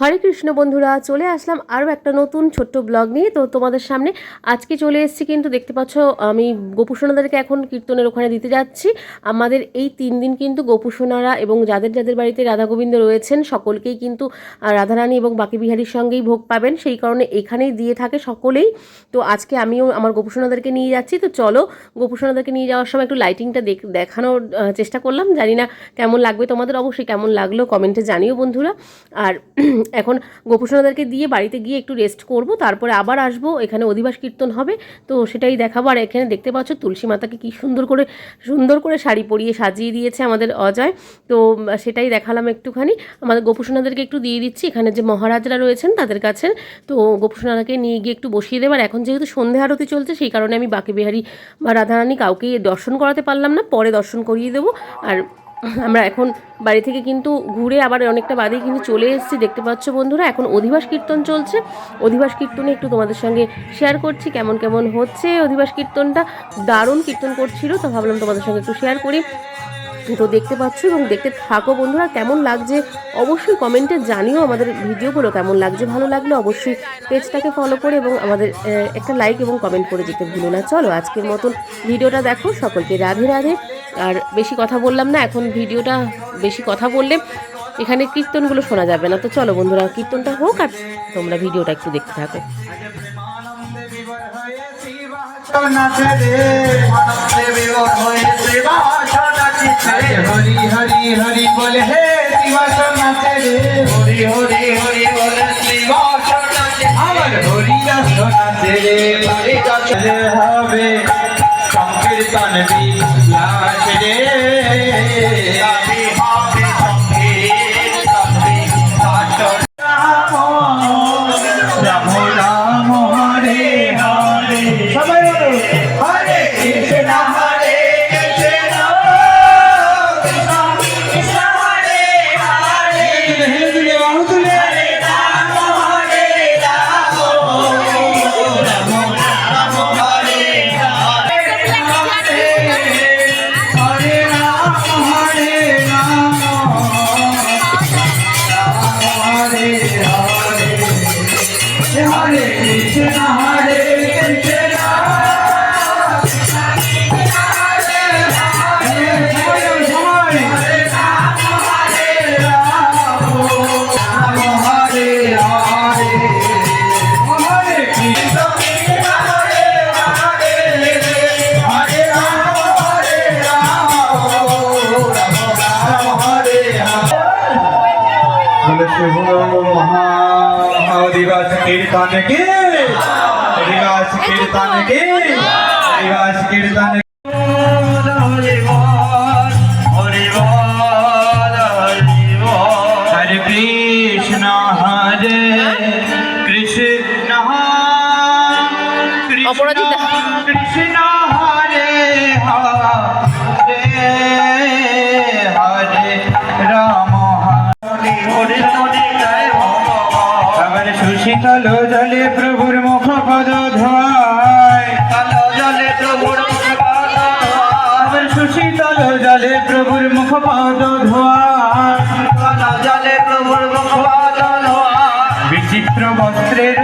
হরে কৃষ্ণ বন্ধুরা, চলে আসলাম আরও একটা নতুন ছোট্ট ব্লগ নিয়ে। তো তোমাদের সামনে আজকে চলে এসেছি কিন্তু দেখতে পাচ্ছ, আমি গোপুসোনাদেরকে এখন কীর্তনের ওখানে দিতে যাচ্ছি। আমাদের এই তিন দিন কিন্তু গোপুসোনারা এবং যাদের যাদের বাড়িতে রাধা গোবিন্দ রয়েছেন, সকলকেই কিন্তু রাধারানী এবং বাকি বিহারীর সঙ্গেই ভোগ পাবেন। সেই কারণে এখানেই দিয়ে থাকে সকলেই। তো আজকে আমিও আমার গোপুসোনাদেরকে নিয়ে যাচ্ছি। তো চলো, গোপুসোনাদেরকে নিয়ে যাওয়ার সময় একটু লাইটিংটা দেখ, দেখানোর চেষ্টা করলাম। জানি না কেমন লাগবে তোমাদের, অবশ্যই কেমন লাগল কমেন্টে জানিও বন্ধুরা। আর এখন গোপুসোনাদেরকে দিয়ে বাড়িতে গিয়ে একটু রেস্ট করব, তারপরে আবার আসব, এখানে অধিবাস কীর্তন হবে, তো সেটাই দেখাবো। আর এখানে দেখতে পাচ্ছ তুলসী মাতাকে কি সুন্দর করে সুন্দর করে শাড়ি পরিয়ে সাজিয়ে দিয়েছে আমাদের অজয়, তো সেটাই দেখালাম একটুখানি। আমাদের গোপুসোনাদেরকে একটু দিয়ে দিচ্ছি, এখানে যে মহারাজরা রয়েছেন তাদের কাছে, তো গোপুসোনাকে নিয়ে গিয়ে একটু বসিয়ে দেবার এখন যেহেতু সন্ধে আরতি চলছে, সেই কারণে আমি বাকি বিহারি বা রাধারানী কাউকেই দর্শন করাতে পারলাম না, পরে দর্শন করিয়ে দেবো। আর আমরা এখন বাড়ি থেকে কিন্তু ঘুরে আবার অনেকটা বাদেই কিন্তু চলে এসেছি, দেখতে পাচ্ছ বন্ধুরা। এখন অধিবাস কীর্তন চলছে। অধিবাস কীর্তনে একটু তোমাদের সঙ্গে শেয়ার করছি, কেমন কেমন হচ্ছে অধিবাস কীর্তনটা। দারুণ কীর্তন করছিল, তো ভাবলাম তোমাদের সঙ্গে একটু শেয়ার করি। তো দেখতে পাচ্ছ এবং দেখতে থাকো বন্ধুরা, কেমন লাগছে অবশ্যই কমেন্টে জানিও আমাদের ভিডিওগুলো, কেমন লাগছে, ভালো লাগলে অবশ্যই পেজটাকে ফলো করে এবং আমাদের একটা লাইক এবং কমেন্ট করে যেতে ভুলো না। চলো আজকের মতন ভিডিওটা দেখো, সকলকে রাধে রাধে। আর বেশি কথা বললাম না, এখন ভিডিওটা বেশি কথা বললে এখানে কীর্তনগুলো শোনা যাবে না। তো চলো বন্ধুরা, কীর্তনটা হোক আর তোমরা ভিডিওটা একটু দেখতে থাকো। হরি হরি হরি বলে হে শিবাসন নাচে রে হরি হরি হরি বলে হরে কৃষ্ণ হরে কৃষ্ণ দিবাস কীর্তন কে দিবাস কীর্তন কে দিবাস কীর্তন হরে কৃষ্ণ হরে কৃষ্ণ। কৃষ্ণ কৃষ্ণ হরে সুশীতল জলে প্রভুর মুখ পদ ধোয়ায় জলে প্রভুর সুশীতল জলে প্রভুর মুখ পদ ধোয়ায় জলে প্রভুর মুখ পদ বিচিত্র বস্ত্রের